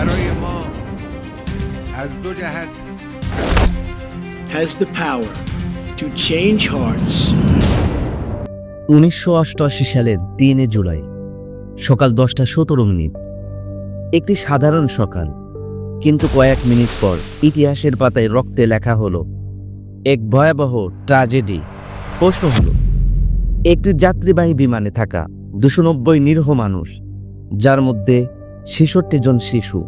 برای ما از دو جهت has the power to change hearts. উনিশশো অষ্টআশি সালের তিনে জুলাই সকাল দশটা সতেরো মিনিট একটি সাধারণ সকাল কিন্তু কয়েক মিনিট পর ইতিহাসের পাতায় রক্তে লেখা হলো এক ভয়াবহ ট্রাজেডি প্রশ্ন হলো একটি যাত্রীবাহী বিমানে থাকা দুশো নব্বই নিরীহ মানুষ যার মধ্যে ছেষট্টি জন শিশু।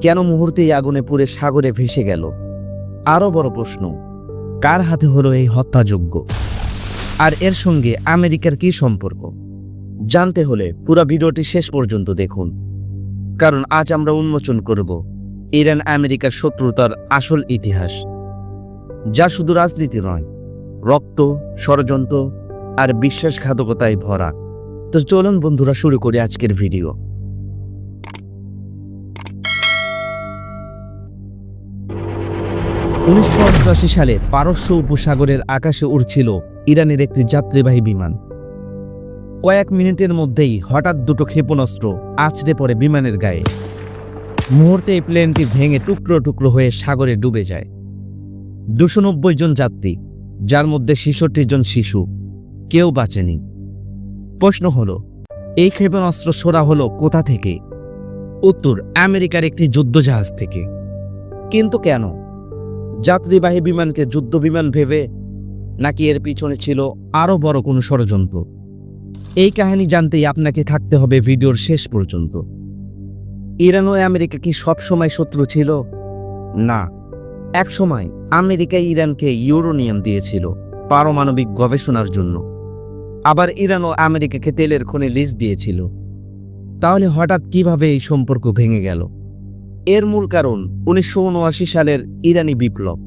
কেন মুহূর্তেই আগুনে পুড়ে সাগরে ভেসে গেল? আরও বড় প্রশ্ন, কার হাতে হলো এই হত্যাযোগ্য আর এর সঙ্গে আমেরিকার কি সম্পর্ক? জানতে হলে পুরো ভিডিওটি শেষ পর্যন্ত দেখুন। কারণ আজ আমরা উন্মোচন করব ইরান আমেরিকার শত্রুতার আসল ইতিহাস। যা শুধু রাজনীতি নয়, রক্ত, ষড়যন্ত্র আর বিশ্বাসঘাতকতায় ভরা। তো চলুন বন্ধুরা, শুরু করি আজকের ভিডিও। উনিশশো অষ্টআশি সালে পারস্য উপসাগরের আকাশে উড়ছিল ইরানের একটি যাত্রীবাহী বিমান। কয়েক মিনিটের মধ্যেই হঠাৎ দুটো ক্ষেপণাস্ত্র আছড়ে পড়ে বিমানের গায়ে। মুহূর্তে এই প্লেনটি ভেঙে টুকরো টুকরো হয়ে সাগরে ডুবে যায়। দুশো নব্বই জন যাত্রী, যার মধ্যে ছেষট্টি জন শিশু, কেউ বাঁচেনি। প্রশ্ন হলো, এই ক্ষেপণাস্ত্র ছোড়া হলো কোথা থেকে? উত্তর, আমেরিকার একটি যুদ্ধজাহাজ থেকে। কিন্তু কেন? যাত্রীবাহী বিমানকে যুদ্ধ বিমান ভেবে নাকি এর পিছনে ছিল আরও বড় কোনো ষড়যন্ত্র? এই কাহিনী জানতেই আপনাকে থাকতে হবে ভিডিওর শেষ পর্যন্ত। ইরান ও আমেরিকা কি সবসময় শত্রু ছিল? না। একসময় আমেরিকা ইরানকে ইউরোনিয়াম দিয়েছিল পারমাণবিক গবেষণার জন্য। আবার ইরান ও আমেরিকাকে তেলের খনি লিজ দিয়েছিল। তাহলে হঠাৎ কীভাবে এই সম্পর্ক ভেঙে গেল? এর মূল কারণ উনিশশো উনআশি সালের ইরানি বিপ্লব।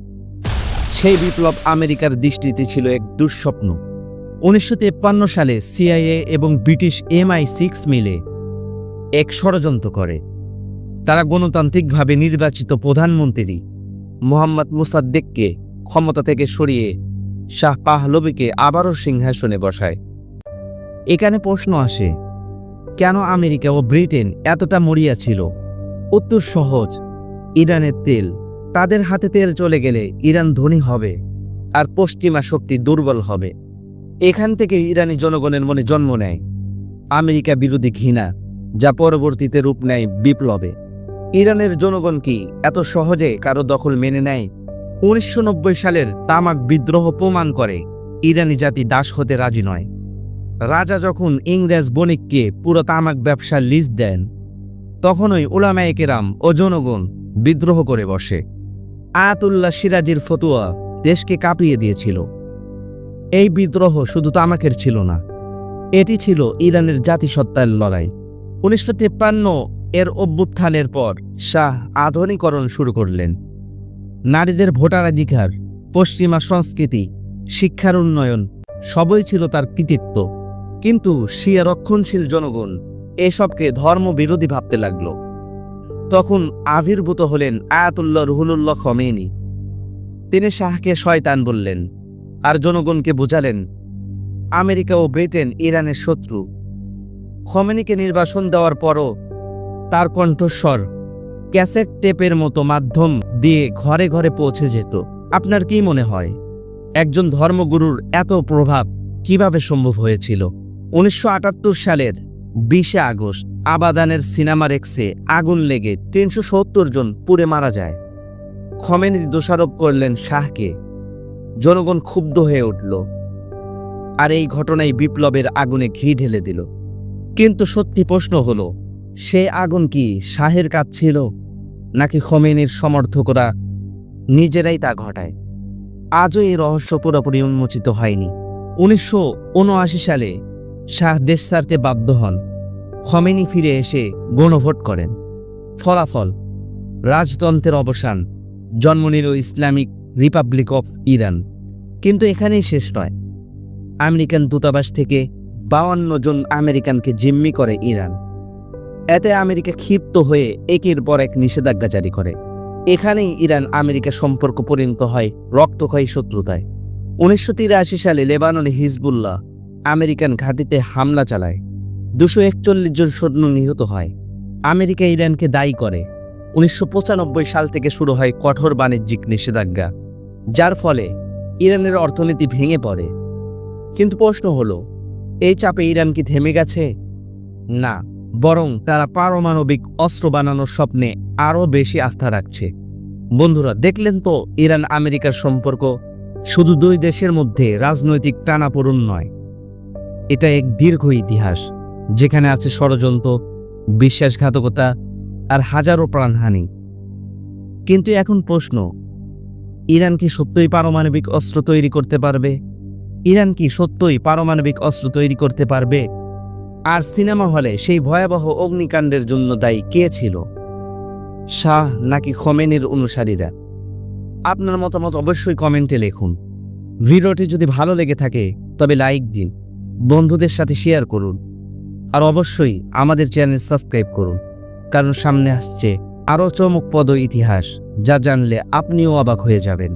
সেই বিপ্লব আমেরিকার দৃষ্টিতে ছিল এক দুঃস্বপ্ন। উনিশশো সালে সিআইএ এবং ব্রিটিশ এমআই সিক্স মিলে এক ষড়যন্ত্র করে। তারা গণতান্ত্রিকভাবে নির্বাচিত প্রধানমন্ত্রী মোহাম্মদ মুসাদ্দেককে ক্ষমতা থেকে সরিয়ে শাহ পাহলবিকে আবারও সিংহাসনে বসায়। এখানে প্রশ্ন আসে, কেন আমেরিকা ও ব্রিটেন এতটা মরিয়া ছিল? উত্তর সহজ। ইরানের তেল। তাদের হাতে তেল চলে গেলে ইরান ধনী হবে আর পশ্চিমা শক্তি দুর্বল হবে। এখান থেকে ইরানি জনগণের মনে জন্ম নেয়। আমেরিকা বিরোধী ঘৃণা, যা পরবর্তীতে রূপ নেয় বিপ্লবে। ইরানের জনগণ কি এত সহজে কারও দখল মেনে নেয়? উনিশশো নব্বই সালের তামাক বিদ্রোহ প্রমাণ করে ইরানি জাতি দাস হতে রাজি নয়। রাজা যখন ইংরেজ বণিককে পুরো তামাক ব্যবসার লিজ দেন তখনই ওলামায়ে কেরাম ও জনগণ বিদ্রোহ করে বসে। আয়াতুল্লাহ সিরাজির ফতুয়া দেশকে কাঁপিয়ে দিয়েছিল। এই বিদ্রোহ শুধু তামাকের ছিল না, এটি ছিল ইরানের জাতিসত্তার লড়াই। উনিশশো তিপ্পান্ন এর অভ্যুত্থানের পর শাহ আধুনিকরণ শুরু করলেন। নারীদের ভোটারাধিকার পশ্চিমা সংস্কৃতি, শিক্ষার উন্নয়ন সবই ছিল তার কৃতিত্ব। কিন্তু শিয়া রক্ষণশীল জনগণ এসবকে ধর্মবিরোধী ভাবতে লাগল। তখন আবির্ভূত হলেন আয়াতুল্লাহ রুহুলুল্লাহ খমেনি। তিনি শাহকে শয়তান বললেন আর জনগণকে বোঝালেন, আমেরিকা ও ব্রিটেন ইরানের শত্রু। খমেনিকে নির্বাসন দেওয়ার পরও তার কণ্ঠস্বর ক্যাসেট টেপের মতো মাধ্যম দিয়ে ঘরে ঘরে পৌঁছে যেত। আপনার কি মনে হয়, একজন ধর্মগুরুর এত প্রভাব কীভাবে সম্ভব হয়েছিল? উনিশশো আটাত্তর সালের বিশে আগস্ট, আবাদানের সিনেমা রেক্সে আগুন লেগে তিনশো সত্তর জন পুড়ে মারা যায়। খমেনি দোষারোপ করলেন শাহকে। জনগণ ক্ষুব্ধ হয়ে উঠল। আর এই ঘটনায় বিপ্লবের আগুনে ঘি ঢেলে দিল। কিন্তু সত্যি প্রশ্ন হলো, সে আগুন কি শাহের কাজ ছিল? নাকি খমেনির সমর্থকরা নিজেরাই তা ঘটায়? আজও এই রহস্য পুরোপুরি উন্মোচিত হয়নি। উনিশশো উনআশি সালে শাহ দেশ ছাড়তে বাধ্য হন। খমেনি ফিরে এসে গণভোট করেন। ফলাফল, রাজতন্ত্রের অবসান, জন্ম নিল ইসলামিক রিপাবলিক অফ ইরান। কিন্তু এখানেই শেষ নয়। আমেরিকান দূতাবাস থেকে বাউান্ন জন আমেরিকানকে জিম্মি করে ইরান। এতে আমেরিকা ক্ষিপ্ত হয়ে একের পর এক নিষেধাজ্ঞা জারি করে। এখানেই ইরান আমেরিকা সম্পর্ক পরিণত হয় রক্তক্ষয়ী শত্রুতায়। উনিশশো তিরাশি সালে লেবাননে হিজবুল্লাহ আমেরিকান ঘাঁটিতে হামলা চালায়। দুশো একচল্লিশ জন সৈন্য নিহত হয়। আমেরিকা ইরানকে দায়ী করে। উনিশশো পঁচানব্বই সাল থেকে শুরু হয় কঠোর বাণিজ্যিক নিষেধাজ্ঞা, যার ফলে ইরানের অর্থনীতি ভেঙে পড়ে। কিন্তু প্রশ্ন হলো, এই চাপে ইরান কি থেমে গেছে? না, বরং তারা পারমাণবিক অস্ত্র বানানোর স্বপ্নে আরও বেশি আস্থা রাখছে। বন্ধুরা, দেখলেন তো ইরান আমেরিকার সম্পর্ক? শুধু দুই দেশের মধ্যে রাজনৈতিক টানাপোড়েন নয়। এটা এক দীর্ঘ ইতিহাস, যেখানে আছে ষড়যন্ত্র, বিশ্বাসঘাতকতা আর হাজারো প্রাণহানি। কিন্তু এখন প্রশ্ন, ইরান কি সত্যই পারমাণবিক অস্ত্র তৈরি করতে পারবে? ইরান কি সত্যই পারমাণবিক অস্ত্র তৈরি করতে পারবে? আর সিনেমা হলে সেই ভয়াবহ অগ্নিকাণ্ডের জন্য দায়ী কে ছিল? শাহ নাকি খমেনের অনুসারীরা? আপনার মতামত অবশ্যই কমেন্টে লিখুন। ভিডিওটি যদি ভালো লেগে থাকে, তবে লাইক দিন। বন্ধুদের সাথে শেয়ার করুন। আর অবশ্যই আমাদের চ্যানেল সাবস্ক্রাইব করুন। কারণ সামনে আসছে আরও চমকপদ ইতিহাস, যা জানলে আপনিও অবাক হয়ে যাবেন।